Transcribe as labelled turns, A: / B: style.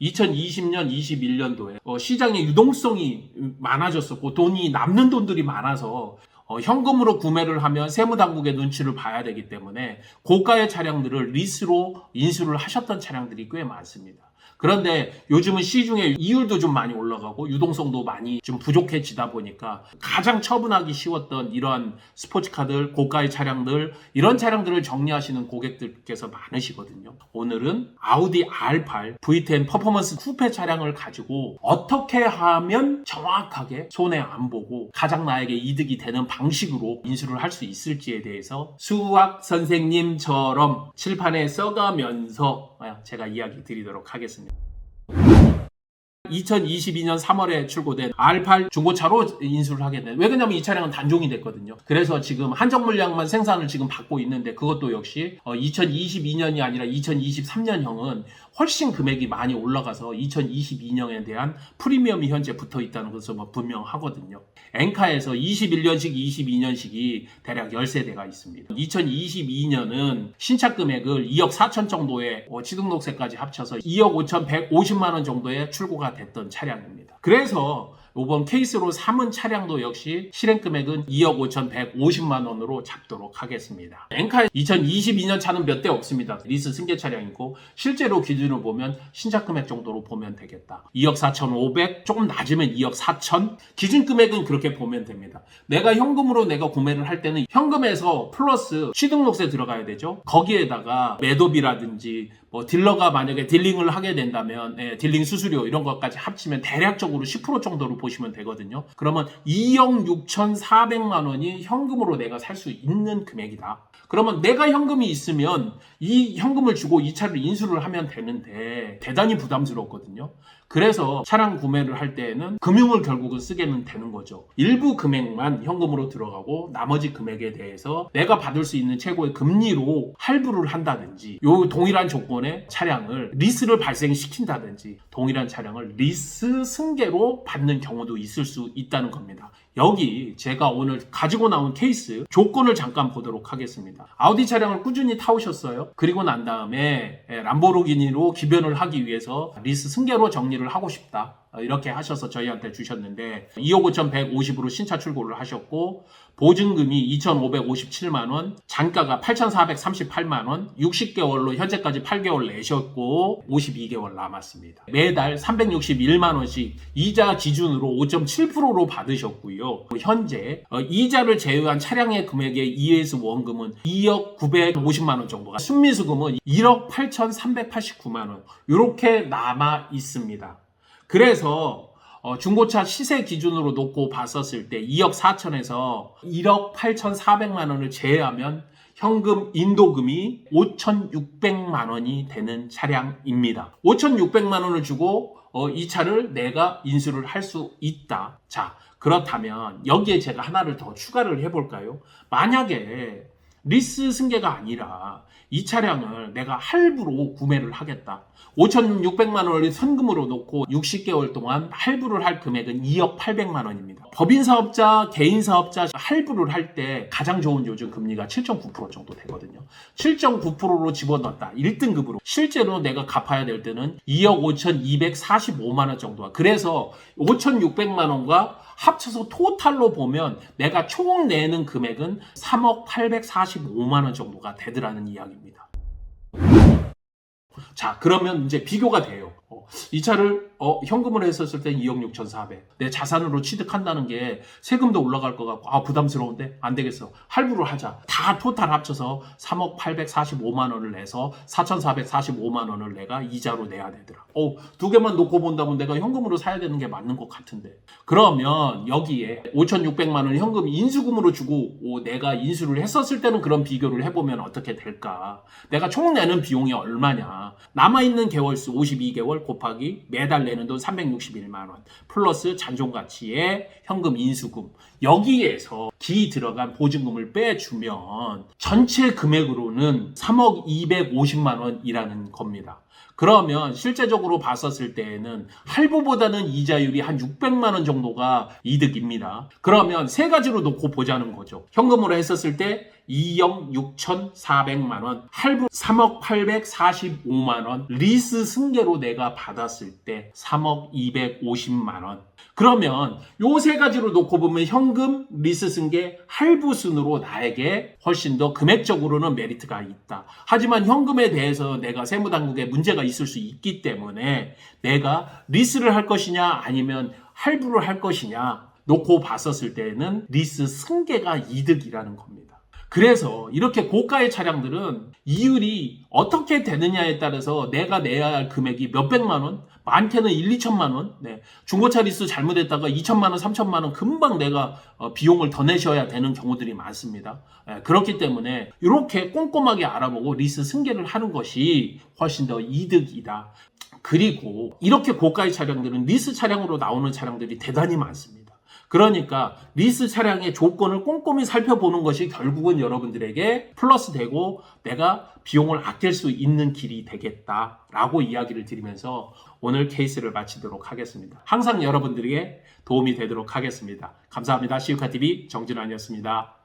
A: 2020년, 21년도에 어, 시장의 유동성이 많아졌었고 돈이 남는 돈들이 많아서 어, 현금으로 구매를 하면 세무당국의 눈치를 봐야 되기 때문에 고가의 차량들을 리스로 인수를 하셨던 차량들이 꽤 많습니다. 그런데 요즘은 시중에 이율도 좀 많이 올라가고 유동성도 많이 좀 부족해지다 보니까 가장 처분하기 쉬웠던 이러한 스포츠카들, 고가의 차량들, 이런 차량들을 정리하시는 고객들께서 많으시거든요. 오늘은 아우디 R8 V10 퍼포먼스 쿠페 차량을 가지고 어떻게 하면 정확하게 손해 안 보고 가장 나에게 이득이 되는 방식으로 인수를 할 수 있을지에 대해서 수학 선생님처럼 칠판에 써가면서 제가 이야기 드리도록 하겠습니다. you. 2022년 3월에 출고된 R8 중고차로 인수를 하게 된. 왜 그러냐면 이 차량은 단종이 됐거든요. 그래서 지금 한정 물량만 생산을 지금 받고 있는데 그것도 역시 2022년이 아니라 2023년형은 훨씬 금액이 많이 올라가서 2022년에 대한 프리미엄이 현재 붙어 있다는 것은 뭐 분명하거든요. 엔카에서 21년식, 22년식이 대략 10세대가 있습니다. 2022년은 신차 금액을 2억 4천 정도의 어, 취등록세까지 합쳐서 2억 5천 150만 원 정도의 출고가 됐던 차량입니다. 그래서 이번 케이스로 삼은 차량도 역시 실행 금액은 2억 5,150만 원으로 잡도록 하겠습니다. 엔카 2022년 차는 몇 대 없습니다. 리스 승계 차량이고 실제로 기준으로 보면 신차 금액 정도로 보면 되겠다. 2억 4,500 조금 낮으면 2억 4천 기준 금액은 그렇게 보면 됩니다. 내가 현금으로 내가 구매를 할 때는 현금에서 플러스 취등록세 들어가야 되죠. 거기에다가 매도비라든지 뭐 딜러가 만약에 딜링을 하게 된다면 예, 딜링 수수료 이런 것까지 합치면 대략적으로 10% 정도로 보 시면 되거든요. 그러면 2억 6,400만 원이 현금으로 내가 살 수 있는 금액이다. 그러면 내가 현금이 있으면 이 현금을 주고 이 차를 인수를 하면 되는데 대단히 부담스럽거든요. 그래서 차량 구매를 할 때에는 금융을 결국은 쓰게는 되는 거죠. 일부 금액만 현금으로 들어가고 나머지 금액에 대해서 내가 받을 수 있는 최고의 금리로 할부를 한다든지 요 동일한 조건의 차량을 리스를 발생시킨다든지 동일한 차량을 리스 승계로 받는 경우 도 있을 수 있다는 겁니다. 여기 제가 오늘 가지고 나온 케이스 조건을 잠깐 보도록 하겠습니다. 아우디 차량을 꾸준히 타오셨어요. 그리고 난 다음에 람보르기니로 기변을 하기 위해서 리스 승계로 정리를 하고 싶다. 어, 이렇게 하셔서 저희한테 주셨는데 2억 5,150으로 신차 출고를 하셨고 보증금이 2,557만 원, 잔가가 8,438만 원, 60개월로 현재까지 8개월 내셨고 52개월 남았습니다. 매달 361만 원씩 이자 기준으로 5.7%로 받으셨고요. 현재 어, 이자를 제외한 차량의 금액의 ES 원금은 2억 950만 원 정도가 순미수금은 1억 8,389만 원 이렇게 남아 있습니다. 그래서 어, 중고차 시세 기준으로 놓고 봤었을 때 2억 4천에서 1억 8,400만 원을 제외하면 현금 인도금이 5,600만 원이 되는 차량입니다. 5,600만 원을 주고 어, 이 차를 내가 인수를 할 수 있다. 자, 그렇다면 여기에 제가 하나를 더 추가를 해볼까요? 만약에 리스 승계가 아니라 이 차량을 내가 할부로 구매를 하겠다. 5,600만 원을 선금으로 놓고 60개월 동안 할부를 할 금액은 2억 800만 원입니다. 법인 사업자, 개인 사업자 할부를 할 때 가장 좋은 요즘 금리가 7.9% 정도 되거든요. 7.9%로 집어넣었다. 1등급으로. 실제로 내가 갚아야 될 때는 2억 5,245만 원 정도가. 그래서 5,600만 원과 합쳐서 토탈로 보면 내가 총 내는 금액은 3억 845만 원 정도가 되더라는 이야기입니다. 자, 그러면 이제 비교가 돼요. 어, 이 차를 어, 현금으로 했었을 때 2억 6,400. 내 자산으로 취득한다는 게 세금도 올라갈 것 같고 아 부담스러운데 안 되겠어. 할부를 하자. 다 토탈 합쳐서 3억 845만 원을 내서 4,445만 원을 내가 이자로 내야 되더라. 어, 두 개만 놓고 본다면 내가 현금으로 사야 되는 게 맞는 것 같은데. 그러면 여기에 5,600만 원 현금 인수금으로 주고 오, 내가 인수를 했었을 때는 그런 비교를 해보면 어떻게 될까? 내가 총 내는 비용이 얼마냐? 남아 있는 개월수 52개월 곱 하기 매달 내는 돈 361만 원 플러스 잔존 가치의 현금 인수금 여기에서 기 들어간 보증금을 빼주면 전체 금액으로는 3억 250만 원이라는 겁니다. 그러면 실제적으로 봤었을 때에는 할부보다는 이자율이 한 600만 원 정도가 이득입니다. 그러면 세 가지로 놓고 보자는 거죠. 현금으로 했었을 때 2억 6,400만 원, 할부 3억 845만 원, 리스 승계로 내가 받았을 때 3억 250만 원. 그러면 요 세 가지로 놓고 보면 현금, 리스 승계, 할부 순으로 나에게 훨씬 더 금액적으로는 메리트가 있다. 하지만 현금에 대해서 내가 세무당국에 문제가 있을 수 있기 때문에 내가 리스를 할 것이냐 아니면 할부를 할 것이냐 놓고 봤었을 때는 리스 승계가 이득이라는 겁니다. 그래서 이렇게 고가의 차량들은 이율이 어떻게 되느냐에 따라서 내가 내야 할 금액이 몇백만 원, 많게는 1, 2천만 원, 네. 중고차 리스 잘못했다가 2천만 원, 3천만 원 금방 내가 어, 비용을 더 내셔야 되는 경우들이 많습니다. 예, 그렇기 때문에 이렇게 꼼꼼하게 알아보고 리스 승계를 하는 것이 훨씬 더 이득이다. 그리고 이렇게 고가의 차량들은 리스 차량으로 나오는 차량들이 대단히 많습니다. 그러니까 리스 차량의 조건을 꼼꼼히 살펴보는 것이 결국은 여러분들에게 플러스 되고 내가 비용을 아낄 수 있는 길이 되겠다라고 이야기를 드리면서 오늘 케이스를 마치도록 하겠습니다. 항상 여러분들에게 도움이 되도록 하겠습니다. 감사합니다. 시우카TV 정진환이었습니다.